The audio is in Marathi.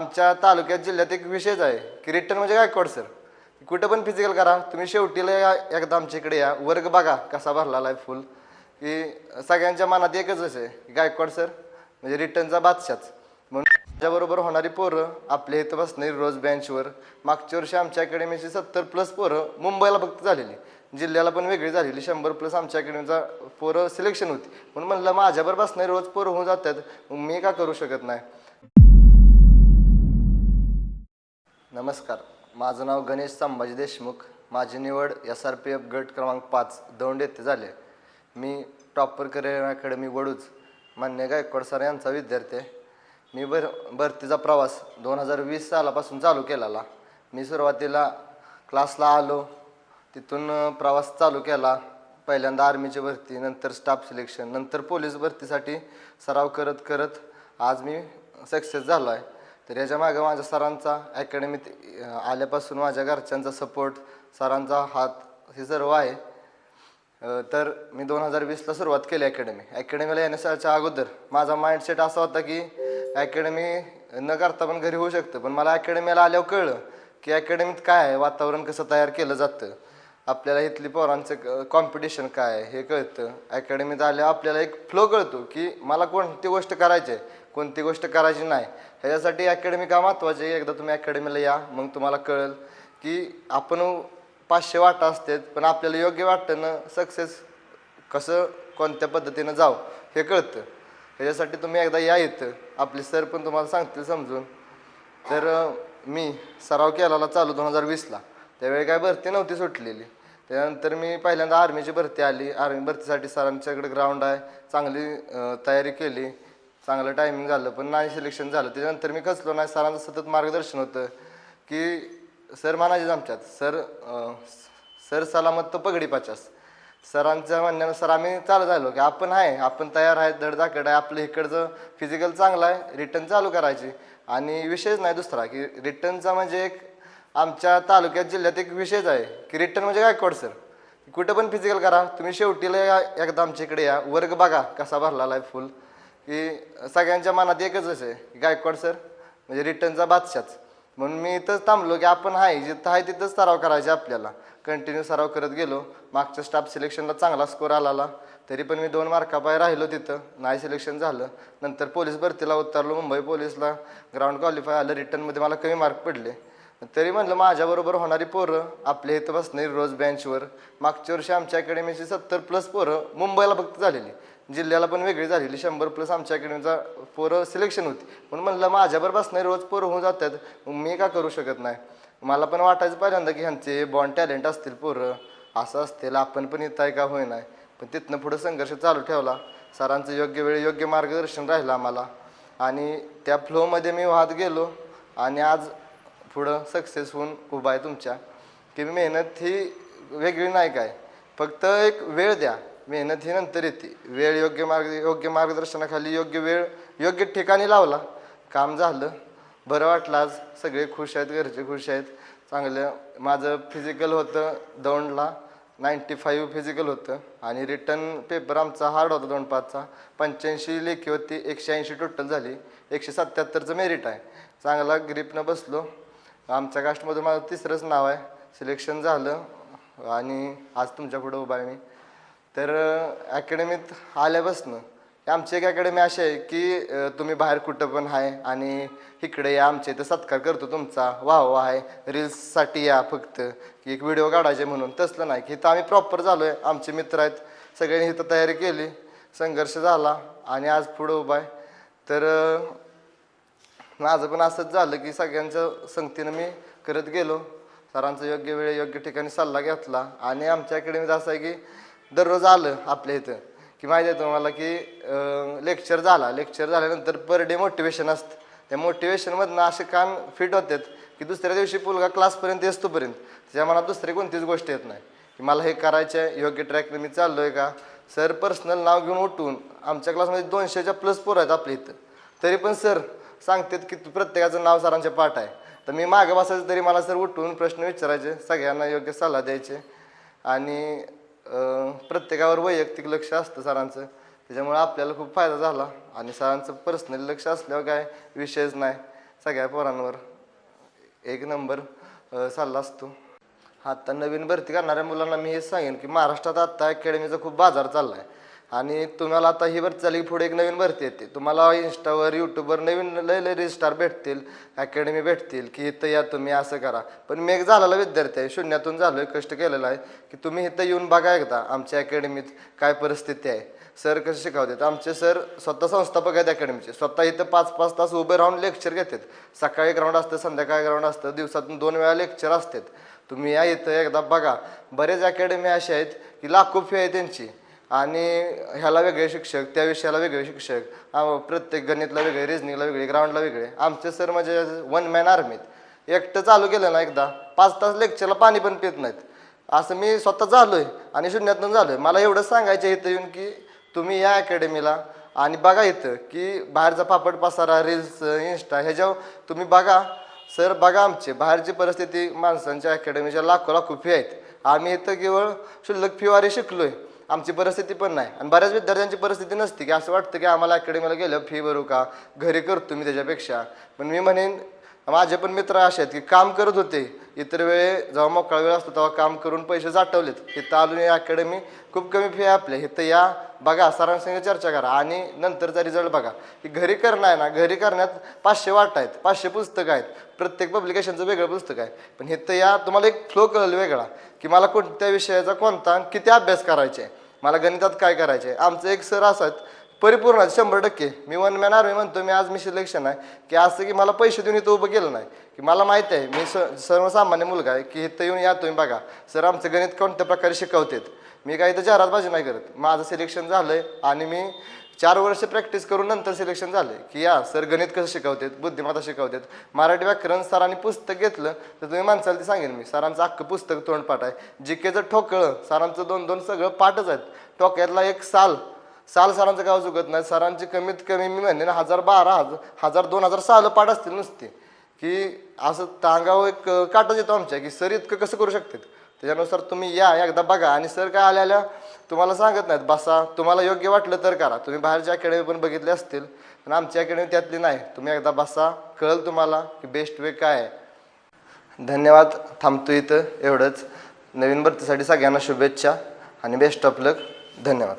आमच्या तालुक्यात जिल्ह्यात एक विषयच आहे की रिटर्न म्हणजे गायकवाड सर कुठं पण फिजिकल करा तुम्ही शेवटीला या एकदा आमच्या इकडे या. वर्ग बघा कसा भरलेला आहे फुल की सगळ्यांच्या मनात एकच आहे गायकवाड सर म्हणजे रिटर्नचा बादशाच म्हणून माझ्याबरोबर होणारी पोरं आपल्या इथं बसणारी रोज बेंचवर मागच्या वर्षी आमच्या अकॅडमीची सत्तर प्लस पोरं मुंबईला फक्त झालेली. जिल्ह्याला पण वेगळी झालेली. शंभर प्लस आमच्या अकॅडमीचा पोरं सिलेक्शन होती. म्हणून म्हणलं माझ्याबरोबर बसणारी रोज पोरं होऊन जातात. मी का करू शकत नाही? नमस्कार. माझं नाव गणेश संभाजी देशमुख. माझी निवड एस आर पी एफ गट क्रमांक पाच दौंड येथे झाले. मी टॉपर करिअर अकॅडमी वडूच मान्य गायकवाड सर यांचा विद्यार्थी आहे. मी भर भरतीचा प्रवास दोन हजार वीस सालापासून चालू केलेला. मी सुरुवातीला क्लासला आलो. तिथून प्रवास चालू केला. पहिल्यांदा आर्मीची भरती नंतर स्टाफ सिलेक्शन नंतर पोलीस भरतीसाठी सराव करत करत आज मी सक्सेस झालो आहे तर याच्या मागं माझ्या सरांचा अकॅडमीत आल्यापासून माझ्या घरच्यांचा सपोर्ट सरांचा हात हे सर्व आहे. तर मी दोन हजार वीसला सुरुवात केली अकॅडमी अकॅडमीला येण्याच्या अगोदर माझा माइंडसेट असा होता की अकॅडमी न करता पण घरी होऊ शकतं. पण मला अकॅडमीला आल्यावर कळलं की अकॅडमीत काय आहे? वातावरण कसं तयार केलं जातं? आपल्याला इथली पोरांचं कॉम्पिटिशन काय आहे हे कळतं. अकॅडमीत आल्यावर आपल्याला एक फ्लो कळतो की मला कोणती गोष्ट करायची आहे कोणती गोष्ट करायची नाही. ह्याच्यासाठी अकॅडमी का महत्त्वाची आहे? एकदा तुम्ही अकॅडमीला या मग तुम्हाला कळेल की आपण पाचशे वाटा असतात पण आपल्याला योग्य वाटतं सक्सेस कसं कोणत्या पद्धतीनं जावं हे कळतं. ह्याच्यासाठी तुम्ही एकदा या येतं आपले सर पण तुम्हाला सांगतील समजून. तर मी सराव केलाला चालू दोन हजार वीसला. त्यावेळी काय भरती नव्हती सुटलेली. त्यानंतर मी पहिल्यांदा आर्मीची भरती आली. आर्मी भरतीसाठी सरांच्याकडे ग्राउंड आहे. चांगली तयारी केली. चांगलं टायमिंग झालं पण नाही सिलेक्शन झालं. त्याच्यानंतर मी खचलो नाही. सरांचं सतत मार्गदर्शन होतं की सर म्हणायचे आमच्यात सर सर सलामत तो पगडी पाचास. सरांच्या म्हणण्यानुसार आम्ही चालू झालो की आपण आहे आपण तयार आहे धडधाकड आहे आपलं इकडचं फिजिकल चांगलं आहे रिटर्न चालू करायची. आणि विषयच नाही दुसरा की रिटर्नचा म्हणजे एक आमच्या तालुक्यात जिल्ह्यात एक विषयच आहे. की रिटर्न म्हणजे गायकवाड सर कुठं पण फिजिकल करा. तुम्ही शेवटीला या एकदा आमच्या इकडे या. वर्ग बघा कसा भरलेला आहे फुल की सगळ्यांच्या मनात एकच आहे. गायकवाड सर म्हणजे रिटर्नचा बादशाच म्हणून मी इथंच थांबलो की आपण आहे जिथं आहे तिथंच सराव करायचे आपल्याला. कंटिन्यू सराव करत गेलो. मागच्या स्टाफ सिलेक्शनला चांगला स्कोर आला तरी पण मी दोन मार्कापाय राहिलो तिथं. नाही सिलेक्शन झालं. नंतर पोलीस भरतीला उतरलो. मुंबई पोलीसला. ग्राउंड क्वालिफाय आलं. रिटर्नमध्ये मला कमी मार्क पडले. तरी म्हणलं माझ्याबरोबर होणारी पोरं आपल्या इथं बसणारी रोज बेंचवर मागच्या वर्षी आमच्या अकॅडमीची सत्तर प्लस पोरं मुंबईला फक्त झालेली. जिल्ह्याला पण वेगळी झालेली. शंभर प्लस आमच्या अकॅडमीचा पोरं सिलेक्शन होती. म्हणून म्हणलं माझ्याबरोबर बसणारी रोज पोरं होऊन जातात. मी का करू शकत नाही? मला पण वाटायचं पहिल्यांदा की ह्यांचे बॉन्ड टॅलेंट असतील पोरं. असं असतील आपण पण इथं आहे का होय नाही पण तिथनं पुढं संघर्ष चालू ठेवला. सरांचं योग्य वेळी योग्य मार्गदर्शन राहिलं आम्हाला. आणि त्या फ्लोमध्ये मी वाहत गेलो. आणि आज पुढं सक्सेस होऊन उभा आहे तुमच्या. की मेहनत ही वेगळी नाही काय. फक्त एक वेळ द्या. मेहनत ही नंतर येते. वेळ योग्य मार्ग योग्य मार्गदर्शनाखाली योग्य वेळ योग्य ठिकाणी लावला. काम झालं. बरं वाटलं आज. सगळे खुश आहेत घरचे खुश आहेत. चांगलं. माझं फिजिकल होतं दौंडला. नाईंटी फाईव्ह फिजिकल होतं. आणि रिटर्न पेपर आमचा हार्ड होता दोन पाचचा पंच्याऐंशी लेखी होती. एकशे ऐंशी टोटल झाली. एकशे सत्त्याहत्तरचं मेरिट आहे. चांगला ग्रीपनं बसलो. आमच्या कास्टमधून माझं तिसरंच नाव आहे. सिलेक्शन झालं आणि आज तुमच्या पुढं उभा आहे मी. तर अकॅडमीत आल्यापासनं आमची एक अकॅडमी अशी आहे की तुम्ही बाहेर कुठं पण आहे आणि इकडे या आमच्या इथं सत्कार करतो तुमचा. वाह वाह आहे. रील्ससाठी या फक्त. की एक व्हिडिओ काढायचे म्हणून. तसलं नाही. की इथं आम्ही प्रॉपर झालो आहे आमचे मित्र आहेत. सगळ्यांनी इथं तयारी केली. संघर्ष झाला आणि आज पुढं उभा आहे. तर माझं पण असंच झालं की सगळ्यांच्या संगतीनं मी करत गेलो. सरांचा योग्य वेळ योग्य ठिकाणी सल्ला घेतला. आणि आमच्या अकॅडमीत असं आहे की दररोज आलं आपल्या इथं. की माहिती आहे तुम्हाला की लेक्चर झाला. लेक्चर झाल्यानंतर पर डे मोटिवेशन असतं. त्या मोटिवेशनमधनं असे कान फिट होतात की दुसऱ्या दिवशी मुलगा क्लासपर्यंत येतोपर्यंत त्याच्या मनात दुसरी कोणतीच गोष्ट येत नाही. की मला हे करायचं आहे योग्य ट्रॅकने मी चाललो आहे का? सर पर्सनल नाव घेऊन उठून आमच्या क्लासमध्ये दोनशेच्या प्लस पोरं आहेत आपल्या इथं. तरी पण सर सांगतात की प्रत्येकाचं नाव सरांचे पाठ आहे. तर मी मागं बसायचं तरी मला सर उठून प्रश्न विचारायचे सगळ्यांना योग्य सल्ला द्यायचे. आणि प्रत्येकावर वैयक्तिक लक्ष असतं सरांचं. त्याच्यामुळे आपल्याला खूप फायदा झाला. आणि सरांचं पर्सनल लक्ष असल्यावर काय विषयच नाही. सगळ्या पोरांवर एक नंबर सल्ला असतो. आता नवीन भरती करणाऱ्या मुलांना मी हेच सांगेन की महाराष्ट्रात आत्ता अकॅडमीचा खूप बाजार चालला आहे आणि तुम्हाला आता ही भरती झाली की पुढे एक नवीन भरती येते. तुम्हाला इंस्टावर यूट्यूबवर नवीन लय लय रजिस्टार भेटतील अकॅडमी भेटतील की इथं या तुम्ही असं करा. पण मी एक झालेला विद्यार्थी आहे शून्यातून झालो आहे कष्ट केलेलं आहे की तुम्ही इथं येऊन बघा एकदा आमच्या अकॅडमीत काय परिस्थिती आहे. सर कसं शिकवतात? आमचे सर स्वतः संस्थापक आहेत अकॅडमीचे स्वतः इथं पाच पाच तास उभे राहून लेक्चर घेतात. सकाळी ग्राउंड असतं संध्याकाळी ग्राउंड असतं दिवसातून दोन वेळा लेक्चर असतात. तुम्ही या इथं एकदा बघा. बरेच अकॅडमी असे आहेत की लाखो फी आहे त्यांची. आणि ह्याला वेगळे शिक्षक त्या विषयाला वेगळे शिक्षक प्रत्येक गणितला वेगळे रिजनिंगला वेगळे ग्राउंडला वेगळे. आमचे सर म्हणजे वन मॅन आर्मीत एकटं चालू केलं ना एकदा पाच तास लेक्चरला पाणी पण पित नाहीत. असं मी स्वतः झालोय आणि शून्यातून झालोय. मला एवढं सांगायचं इथं येऊन की तुम्ही या अकॅडमीला आणि बघा इथं की बाहेरचा पापड पसारा रील्स इन्स्टा ह्याच्यावर तुम्ही बघा. सर बघा आमचे बाहेरची परिस्थिती माणसांच्या अकॅडमीच्या लाखो लाखो फी आहेत. आम्ही इथं केवळ शुल्लक फीवारी शिकलोय. आमची परिस्थिती पण नाही. आणि बऱ्याच विद्यार्थ्यांची परिस्थिती नसते की असं वाटतं की आम्हाला अकॅडमीला गेलं फी भरू का? घरी करतो मी त्याच्यापेक्षा. पण मी म्हणेन माझे पण मित्र असे आहेत की काम करत होते. इतर वेळे जेव्हा मोकळा वेळ असतो तेव्हा काम करून पैसे जाटवलेत इथं आलून अकॅडमी खूप कमी फी आहे आपल्या. इथं या बघा सरांसंग चर्चा करा. आणि नंतरचा रिझल्ट बघा. की घरी करणं आहे ना घरी करण्यात पाचशे वाट आहेत पाचशे पुस्तकं आहेत. प्रत्येक पब्लिकेशनचं वेगळं पुस्तक आहे. पण इथं या तुम्हाला एक फ्लो कळेल वेगळा. की मला कोणत्या विषयाचा कोणता आणि किती अभ्यास करायचा आहे. मला गणितात काय करायचे आहे आमचं एक सर असत परिपूर्ण शंभर टक्के. मी वन मॅन आर्मी म्हणतो मी आज मी सिलेक्शन आहे की असं की मला पैसे देऊन इथं उभं केलं नाही. की मला माहिती आहे मी स सर्वसामान्य मुलगा आहे की इथं येऊन या तुम्ही बघा. सर आमचं गणित कोणत्या प्रकारे शिकवतात? मी काही इथं चारात नाही करत. माझं सिलेक्शन झालं आहे आणि मी चार वर्ष प्रॅक्टिस करून नंतर सिलेक्शन झाले की या सर गणित कसं शिकवतात बुद्धिमत्ता शिकवतात? मराठी व्याकरण सरांनी पुस्तक घेतलं तर तुम्ही माणसाला ते सांगेन मी. सरांचं अख्खं पुस्तक तोंडपाठ आहे. जिकेचं ठोकळं सरांचं दोन दोन सगळं पाठच आहेत. टोक्यातला एक साल. साल सरांचं गाव चुकत नाही. सरांची कमीत कमी मी म्हणेन हजार बारा हजार हजार दोन हजार साल पाठ असतील नुसते. की असं टांगावं एक काटच येतो आमच्या की सर इतकं कसं करू शकतात? त्याच्यानुसार तुम्ही या एकदा बघा. आणि सर काय आल्या आल्या तुम्हाला सांगत नाहीत बसा. तुम्हाला योग्य वाटलं तर करा. तुम्ही बाहेरच्या अकॅडमी पण बघितले असतील पण आमची अकॅडमी त्यातली नाही. तुम्ही एकदा बसा. कळल तुम्हाला की बेस्ट वे काय आहे. धन्यवाद. थांबतो इथं एवढंच. नवीन भरतीसाठी सगळ्यांना शुभेच्छा आणि बेस्ट ऑफ लक धन्यवाद.